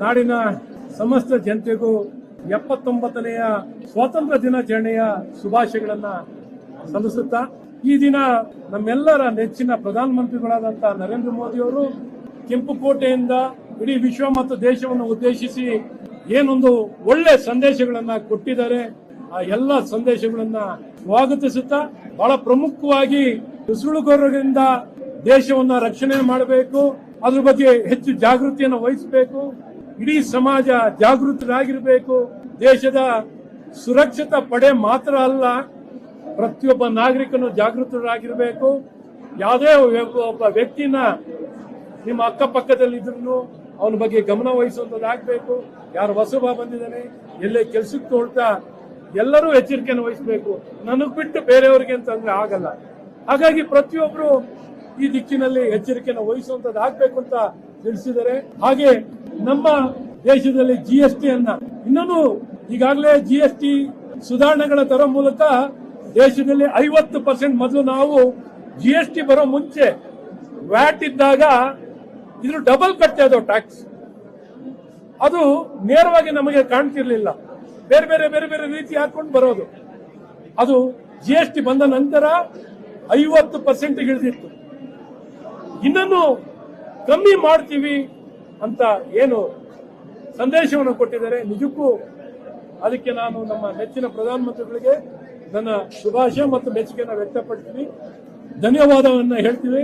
ನಾಡಿನ ಸಮಸ್ತ ಜನತೆಗೂ ಎಪ್ಪತ್ತೊಂಬತ್ತನೆಯ ಸ್ವಾತಂತ್ರ್ಯ ದಿನಾಚರಣೆಯ ಶುಭಾಶಯಗಳನ್ನ ಸಲ್ಲಿಸುತ್ತಾ, ಈ ದಿನ ನಮ್ಮೆಲ್ಲರ ನೆಚ್ಚಿನ ಪ್ರಧಾನಮಂತ್ರಿಗಳಾದಂತಹ ನರೇಂದ್ರ ಮೋದಿ ಅವರು ಕೆಂಪುಕೋಟೆಯಿಂದ ಇಡೀ ವಿಶ್ವ ಮತ್ತು ದೇಶವನ್ನು ಉದ್ದೇಶಿಸಿ ಏನೊಂದು ಒಳ್ಳೆ ಸಂದೇಶಗಳನ್ನ ಕೊಟ್ಟಿದ್ದಾರೆ. ಆ ಎಲ್ಲ ಸಂದೇಶಗಳನ್ನ ಸ್ವಾಗತಿಸುತ್ತಾ, ಬಹಳ ಪ್ರಮುಖವಾಗಿ ನುಸುಳುಗೋರರಿಂದ ದೇಶವನ್ನ ರಕ್ಷಣೆ ಮಾಡಬೇಕು. ಅದ್ರ ಬಗ್ಗೆ ಹೆಚ್ಚು ಜಾಗೃತಿಯನ್ನು ವಹಿಸಬೇಕು. ಇಡೀ ಸಮಾಜ ಜಾಗೃತರಾಗಿರಬೇಕು. ದೇಶದ ಸುರಕ್ಷಿತ ಪಡೆ ಮಾತ್ರ ಅಲ್ಲ, ಪ್ರತಿಯೊಬ್ಬ ನಾಗರಿಕನು ಜಾಗೃತರಾಗಿರಬೇಕು. ಯಾವುದೇ ಒಬ್ಬ ವ್ಯಕ್ತಿನ ನಿಮ್ಮ ಅಕ್ಕಪಕ್ಕದಲ್ಲಿ ಇದ್ರು ಅವನ ಬಗ್ಗೆ ಗಮನ ವಹಿಸುವಂತದ್ದಾಗಬೇಕು ಯಾರು ಹೊಸಬ ಬಂದಿದ್ದಾನೆ, ಎಲ್ಲೇ ಕೆಲಸಕ್ಕೆ ತೋಳ್ತಾ ಎಲ್ಲರೂ ಎಚ್ಚರಿಕೆಯನ್ನು ವಹಿಸಬೇಕು. ನನಗೆ ಬಿಟ್ಟು ಬೇರೆಯವ್ರಿಗೆ ಅಂತಂದ್ರೆ ಆಗಲ್ಲ. ಹಾಗಾಗಿ ಪ್ರತಿಯೊಬ್ರು ಈ ದಿಕ್ಕಿನಲ್ಲಿ ಎಚ್ಚರಿಕೆಯನ್ನು ವಹಿಸುವಂತದ್ದಾಗಬೇಕು ಅಂತ ತಿಳಿಸಿದರೆ ಹಾಗೆ ನಮ್ಮ ದೇಶದಲ್ಲಿ ಜಿ ಎಸ್ ಟಿ ಅನ್ನ ಇನ್ನೂ ಈಗಾಗಲೇ ಜಿ ಎಸ್ ಟಿ ಸುಧಾರಣೆಗಳ ತರ ಮೂಲಕ ದೇಶದಲ್ಲಿ ಐವತ್ತು ಪರ್ಸೆಂಟ್ ಮೊದಲು ನಾವು ಜಿ ಎಸ್ ಟಿ ಬರೋ ಮುಂಚೆ ವ್ಯಾಟ್ ಇದ್ದಾಗ ಇದ್ರ ಡಬಲ್ ಕಟ್ತಾ ಟ್ಯಾಕ್ಸ್ ಅದು ನೇರವಾಗಿ ನಮಗೆ ಕಾಣ್ತಿರ್ಲಿಲ್ಲ. ಬೇರೆ ಬೇರೆ ಬೇರೆ ಬೇರೆ ರೀತಿ ಹಾಕೊಂಡು ಬರೋದು. ಅದು ಜಿ ಎಸ್ ಟಿ ಬಂದ ನಂತರ ಐವತ್ತು ಪರ್ಸೆಂಟ್ ಇಳಿದಿತ್ತು ಇನ್ನನ್ನು ಕಮ್ಮಿ ಮಾಡ್ತೀವಿ ಅಂತ ಏನು ಸಂದೇಶವನ್ನು ಕೊಟ್ಟಿದ್ದಾರೆ. ನಿಜಕ್ಕೂ ಅದಕ್ಕೆ ನಾನು ನಮ್ಮ ನೆಚ್ಚಿನ ಪ್ರಧಾನಮಂತ್ರಿಗಳಿಗೆ ನನ್ನ ಶುಭಾಶಯ ಮತ್ತು ಮೆಚ್ಚುಗೆಯನ್ನು ವ್ಯಕ್ತಪಡಿಸ್ತೀನಿ. ಧನ್ಯವಾದವನ್ನು ಹೇಳ್ತೀವಿ.